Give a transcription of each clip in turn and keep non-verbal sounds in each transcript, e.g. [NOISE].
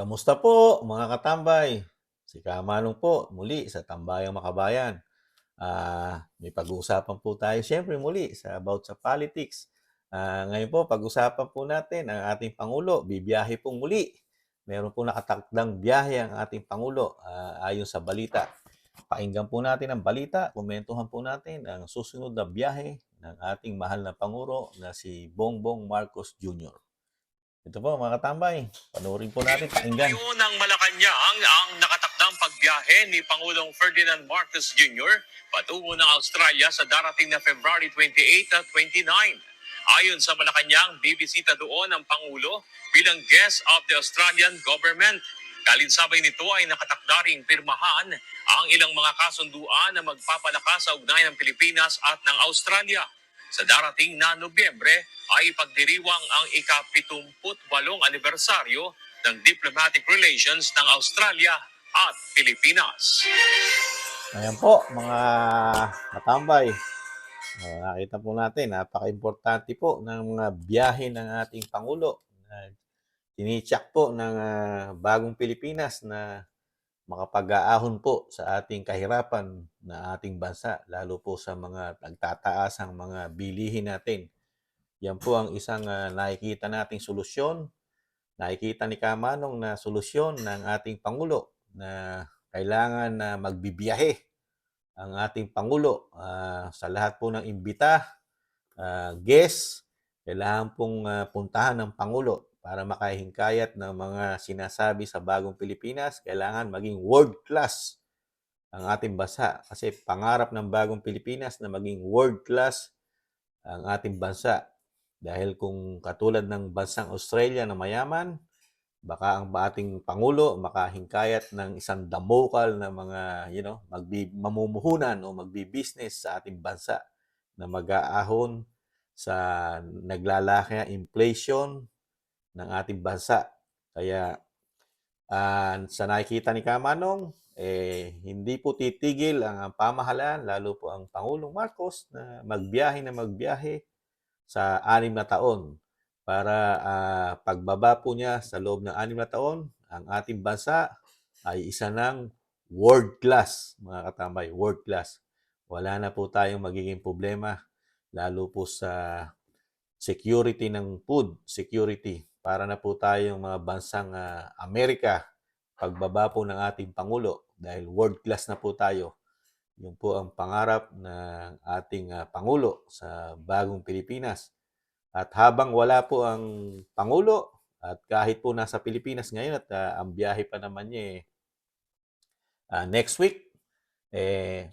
Kamusta po mga katambay? Si Kamanong po muli sa Tambayang Makabayan. Ah, may pag-uusapan po tayo siyempre muli sa about sa politics. Ah, ngayon po pag-usapan po natin ang ating pangulo, bibiyahe pong muli. Meron po nakatakdang biyahe ang ating pangulo ah, ayon sa balita. Pakinggan po natin ang balita, komentuhan po natin ang susunod na biyahe ng ating mahal na pangulo na si Bongbong Marcos Jr. Ito po mga katambay, panoorin po natin, pakinggan. Ngayon ng Malacanang ang nakatakdang pagbiyahe ni Pangulong Ferdinand Marcos Jr. patungo ng Australia sa darating na February 28 at 29. Ayon sa Malacanang, bibisita doon ang Pangulo bilang guest of the Australian government. Kalinsabay nito ay nakatakda ring pirmahan ang ilang mga kasunduan na magpapalakas sa ugnayan ng Pilipinas at ng Australia. Sa darating na Nobyembre ay pagdiriwang ang ika-78 anibersaryo ng diplomatic relations ng Australia at Pilipinas. Ayan po, mga katambay. Uh, nakita po natin, napaka-importante po ng mga biyahe ng ating Pangulo. Uh, tinichak po ng uh, bagong Pilipinas na makapag-aahon po sa ating kahirapan na ating bansa, lalo po sa mga nagtataas ang mga bilihin natin. Yan po ang isang uh, nakikita nating solusyon. Nakikita ni Kamanong na solusyon ng ating Pangulo na kailangan na magbibiyahe ang ating Pangulo uh, sa lahat po ng imbita, uh, guest, kailangan pong uh, puntahan ng Pangulo para makahingkayat ng mga sinasabi sa bagong Pilipinas, kailangan maging world class ang ating bansa. Kasi pangarap ng bagong Pilipinas na maging world class ang ating bansa. Dahil kung katulad ng bansang Australia na mayaman, baka ang ating Pangulo makahingkayat ng isang damokal na mga, you know, magbi, mamumuhunan o magbi-business sa ating bansa na mag-aahon sa naglalaki inflation, ng ating bansa. Kaya uh, sa nakikita ni Kamanong, eh, hindi po titigil ang pamahalaan, lalo po ang Pangulong Marcos na magbiyahe na magbiyahe sa anim na taon para uh, pagbaba po niya sa loob ng anim na taon, ang ating bansa ay isa ng world class, mga katambay, world class. Wala na po tayong magiging problema, lalo po sa security ng food, security para na po tayong mga bansang uh, Amerika pagbaba po ng ating Pangulo dahil world class na po tayo. Yun po ang pangarap ng ating uh, Pangulo sa bagong Pilipinas. At habang wala po ang Pangulo at kahit po nasa Pilipinas ngayon at uh, ang biyahe pa naman niya eh, uh, next week, eh,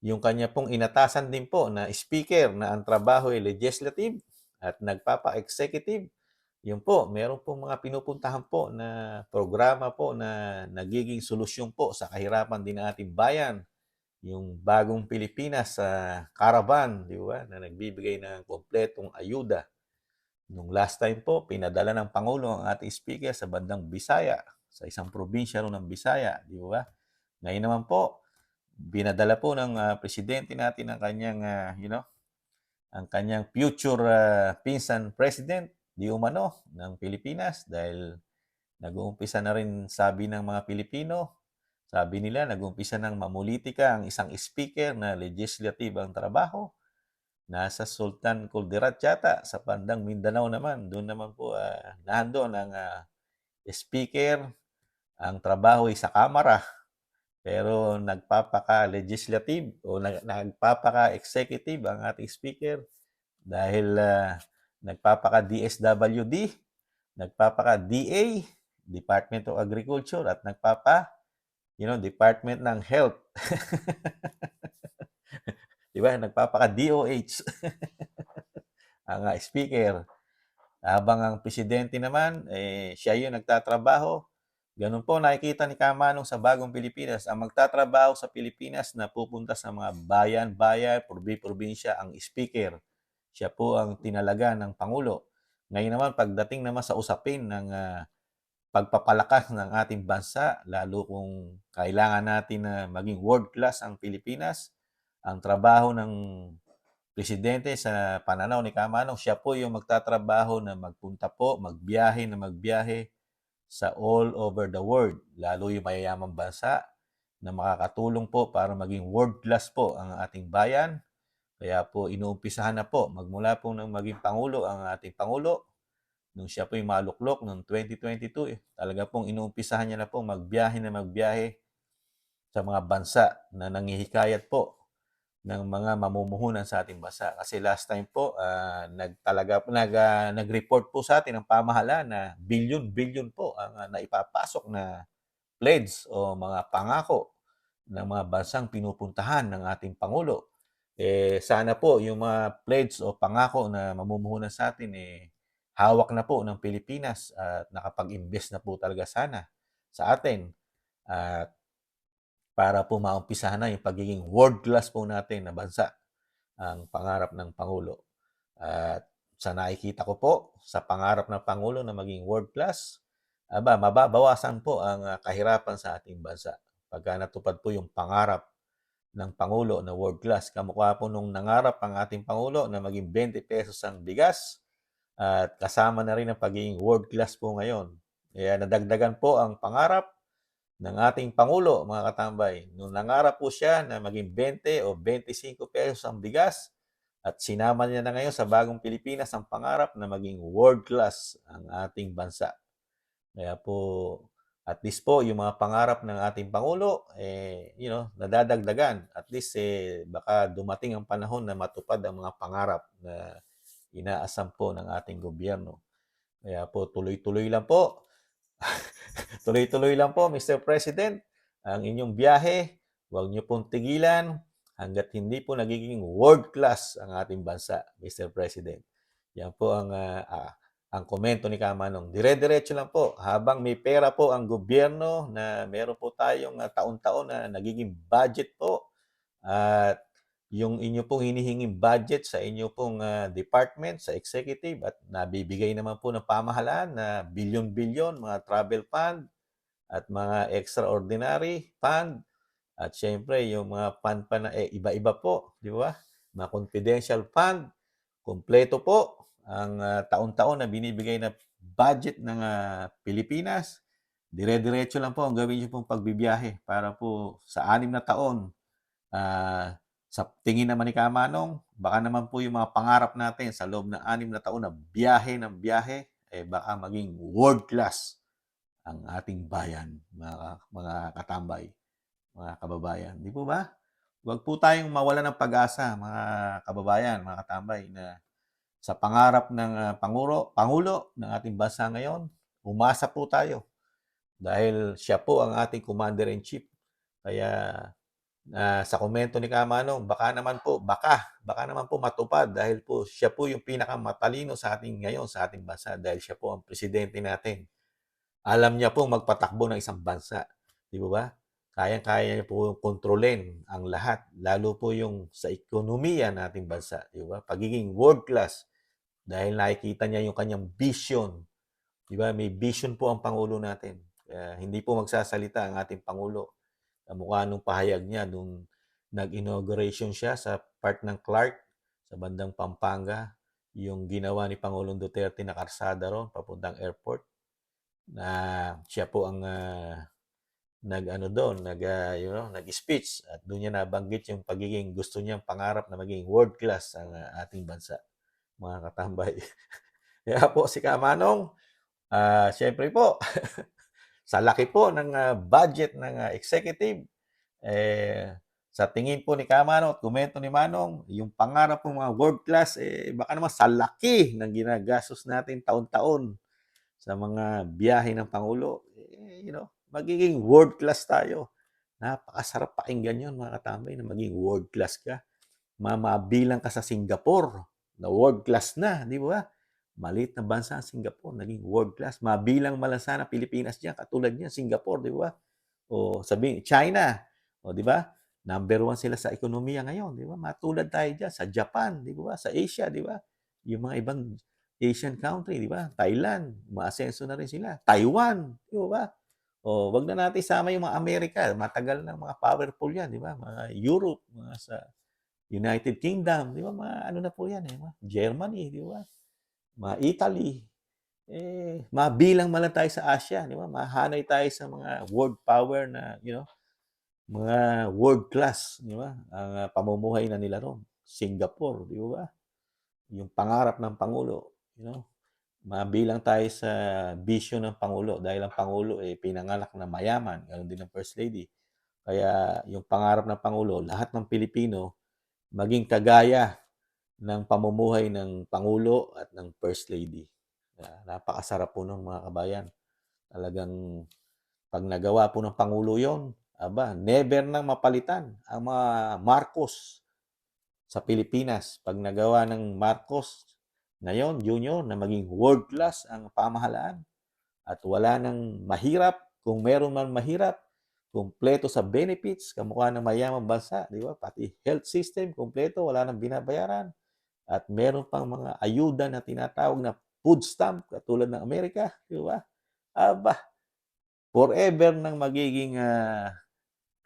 yung kanya pong inatasan din po na speaker na ang trabaho ay legislative at nagpapa-executive yun po, meron po mga pinupuntahan po na programa po na nagiging solusyon po sa kahirapan din ng ating bayan. Yung bagong Pilipinas sa caravan, di ba, na nagbibigay ng kompletong ayuda. Nung last time po, pinadala ng Pangulo ang ating speaker sa bandang Bisaya, sa isang probinsya ro ng Bisaya, di ba? Ngayon naman po, binadala po ng uh, presidente natin ang kanyang, uh, you know, ang kanyang future uh, pinsan president di umano ng Pilipinas dahil nag-uumpisa na rin sabi ng mga Pilipino, sabi nila nag-uumpisa ng mamulitika ang isang speaker na legislative ang trabaho. Nasa Sultan Kuldirat yata sa bandang Mindanao naman. Doon naman po uh, nandoon ang uh, speaker. Ang trabaho ay sa kamara. Pero nagpapaka-legislative o nagpapaka-executive ang ating speaker dahil uh, nagpapaka-DSWD, nagpapaka-DA, Department of Agriculture, at nagpapa, you know, Department ng Health. [LAUGHS] Di ba? Nagpapaka-DOH. [LAUGHS] ang uh, speaker. Habang ang presidente naman, eh, siya yung nagtatrabaho. Ganun po nakikita ni Kamanong sa bagong Pilipinas. Ang magtatrabaho sa Pilipinas na pupunta sa mga bayan-bayan, probi-probinsya, ang speaker siya po ang tinalaga ng Pangulo. Ngayon naman, pagdating naman sa usapin ng uh, pagpapalakas ng ating bansa, lalo kung kailangan natin na maging world class ang Pilipinas, ang trabaho ng presidente sa pananaw ni Kamanong, siya po yung magtatrabaho na magpunta po, magbiyahe na magbiyahe sa all over the world, lalo yung mayayamang bansa na makakatulong po para maging world class po ang ating bayan. Kaya po inuumpisahan na po magmula po nang maging pangulo ang ating pangulo nung siya po yung maluklok noong 2022 eh, talaga pong inuumpisahan niya na po magbiyahe na magbiyahe sa mga bansa na nangihikayat po ng mga mamumuhunan sa ating bansa. Kasi last time po, ah, nagtalaga nag, ah, nag-report po sa atin ang pamahala na billion-billion po ang ah, naipapasok na pledge o mga pangako ng mga bansang pinupuntahan ng ating Pangulo. Eh, sana po yung mga pledge o pangako na mamumuhunan sa atin eh, hawak na po ng Pilipinas at nakapag-invest na po talaga sana sa atin. At para po maumpisahan na yung pagiging world class po natin na bansa ang pangarap ng Pangulo. At sa nakikita ko po, sa pangarap ng Pangulo na maging world class, aba, mababawasan po ang ah, kahirapan sa ating bansa. Pagka natupad po yung pangarap ng Pangulo na world class. Kamukha po nung nangarap ang ating Pangulo na maging 20 pesos ang bigas at kasama na rin ang pagiging world class po ngayon. Kaya nadagdagan po ang pangarap ng ating Pangulo, mga katambay. Nung nangarap po siya na maging 20 o 25 pesos ang bigas, at sinama niya na ngayon sa bagong Pilipinas ang pangarap na maging world class ang ating bansa. Kaya po, at least po, yung mga pangarap ng ating Pangulo, eh, you know, nadadagdagan. At least, eh, baka dumating ang panahon na matupad ang mga pangarap na inaasam po ng ating gobyerno. Kaya po, tuloy-tuloy lang po. [LAUGHS] tuloy-tuloy lang po, Mr. President, ang inyong biyahe. Huwag niyo pong tigilan hanggat hindi po nagiging world class ang ating bansa, Mr. President. Yan po ang ah, ah, ang komento ni Kamanong. Dire-diretso lang po. Habang may pera po ang gobyerno na meron po tayong ah, taon-taon na nagiging budget po at yung inyo pong hinihinging budget sa inyo pong ah, department, sa executive at nabibigay naman po ng pamahalaan na bilyon-bilyon, mga travel fund at mga extraordinary fund at syempre yung mga fund pa na eh, iba-iba po, di ba? Mga confidential fund, kompleto po ang ah, taon-taon na binibigay na budget ng ah, Pilipinas. Dire-diretso lang po ang gawin niyo pong pagbibiyahe para po sa anim na taon ah, sa tingin naman ni Kamanong, baka naman po yung mga pangarap natin sa loob ng anim na taon na biyahe ng biyahe, eh baka maging world class ang ating bayan, mga, mga katambay, mga kababayan. Di po ba? Huwag po tayong mawala ng pag-asa, mga kababayan, mga katambay, na sa pangarap ng ah, Pangulo, Pangulo ng ating bansa ngayon, umasa po tayo. Dahil siya po ang ating Commander-in-Chief. Kaya na sa komento ni Kamanong, baka naman po, baka, baka naman po matupad dahil po siya po yung pinakamatalino sa ating ngayon, sa ating bansa dahil siya po ang presidente natin. Alam niya po magpatakbo ng isang bansa. Di ba ba? Kayang-kaya niya po kontrolin ang lahat, lalo po yung sa ekonomiya nating bansa. Di ba? Pagiging world class dahil nakikita niya yung kanyang vision. Di ba? May vision po ang Pangulo natin. Kaya hindi po magsasalita ang ating Pangulo mukha nung pahayag niya nung nag-inauguration siya sa part ng Clark sa bandang Pampanga, yung ginawa ni Pangulong Duterte na karsada ron papuntang airport na siya po ang ah, nag ano doon, nag ah, you know, nag-speech at doon niya nabanggit yung pagiging gusto niyang pangarap na maging world class ang ah, ating bansa, mga katambay. [LAUGHS] Kaya po si Kamanong, ah syempre po, [LAUGHS] sa laki po ng ah, budget ng ah, executive, eh, sa tingin po ni Kamanong at komento ni Manong, yung pangarap ng mga world class, eh, baka naman sa laki ng ginagastos natin taon-taon sa mga biyahe ng Pangulo, eh, you know, magiging world class tayo. Napakasarap pakinggan yun, mga katambay, na maging world class ka. Mamabilang ka sa Singapore, na world class na, di ba? Maliit na bansa ang Singapore, naging world class. Mabilang malansa na Pilipinas niya, katulad niya, Singapore, di ba? O sabi, China, o di ba? Number one sila sa ekonomiya ngayon, di ba? Matulad tayo dyan sa Japan, di ba? Sa Asia, di ba? Yung mga ibang Asian country, di ba? Thailand, maasenso na rin sila. Taiwan, di ba? O, wag na natin isama yung mga Amerika. Matagal na mga powerful yan, di ba? Mga Europe, mga sa United Kingdom, di ba? Mga ano na po yan, eh. Germany, di ba? Mga Italy, eh, mabilang man tayo sa Asia, di ba? Mahanay tayo sa mga world power na, you know, mga world class, di ba? Ang ah, pamumuhay na nila ron. Singapore, di ba? Yung pangarap ng Pangulo, you know, mabilang tayo sa bisyo ng Pangulo dahil ang Pangulo eh pinanganak na mayaman, ganoon din ang First Lady. Kaya yung pangarap ng Pangulo, lahat ng Pilipino maging kagaya ng pamumuhay ng Pangulo at ng First Lady. Napakasarap po ng mga kabayan. Talagang pag nagawa po ng Pangulo yon, aba, never nang mapalitan ang mga Marcos sa Pilipinas. Pag nagawa ng Marcos ngayon, Junior, na maging world class ang pamahalaan at wala nang mahirap, kung meron man mahirap, kumpleto sa benefits, kamukha ng mayamang bansa, di ba? Pati health system, kumpleto, wala nang binabayaran. At meron pang mga ayuda na tinatawag na food stamp, katulad ng Amerika, di ba? Aba, forever nang magiging ah,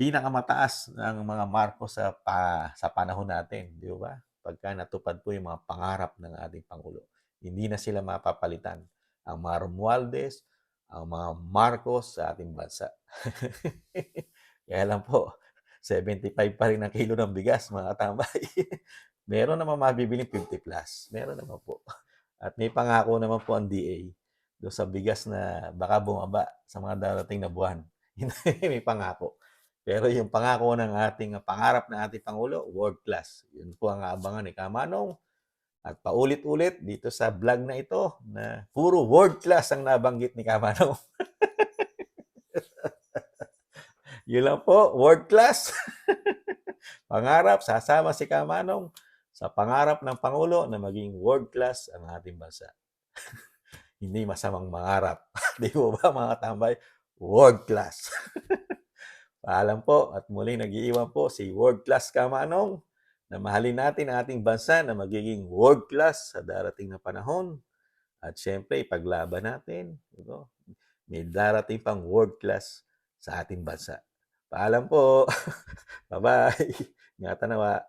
pinakamataas ng mga Marcos sa pa, sa panahon natin, di ba? Pagka natupad po yung mga pangarap ng ating Pangulo. Hindi na sila mapapalitan. Ang mga Romualdez, ang mga Marcos sa ating bansa. [LAUGHS] Kaya lang po, 75 pa rin ang kilo ng bigas, mga katambay. [LAUGHS] Meron naman mabibiling 50 plus. Meron naman po. At may pangako naman po ang DA doon sa bigas na baka bumaba sa mga darating na buwan. [LAUGHS] may pangako. Pero yung pangako ng ating pangarap ng ating Pangulo, world class. Yun po ang aabangan ni Kamanong. At paulit-ulit dito sa vlog na ito na puro world class ang nabanggit ni Kamanong. [LAUGHS] Yun lang po, world class. [LAUGHS] pangarap, sasama si Kamanong sa pangarap ng Pangulo na maging world class ang ating bansa. [LAUGHS] Hindi masamang mangarap. Di ba mga tambay? World class. Paalam po at muli nag-iiwan po si World Class Kamanong na mahalin natin ang ating bansa na magiging world class sa darating na panahon. At syempre, ipaglaban natin. Diba? May darating pang world class sa ating bansa. Paalam po. [LAUGHS] Bye-bye. Ingatan nawa.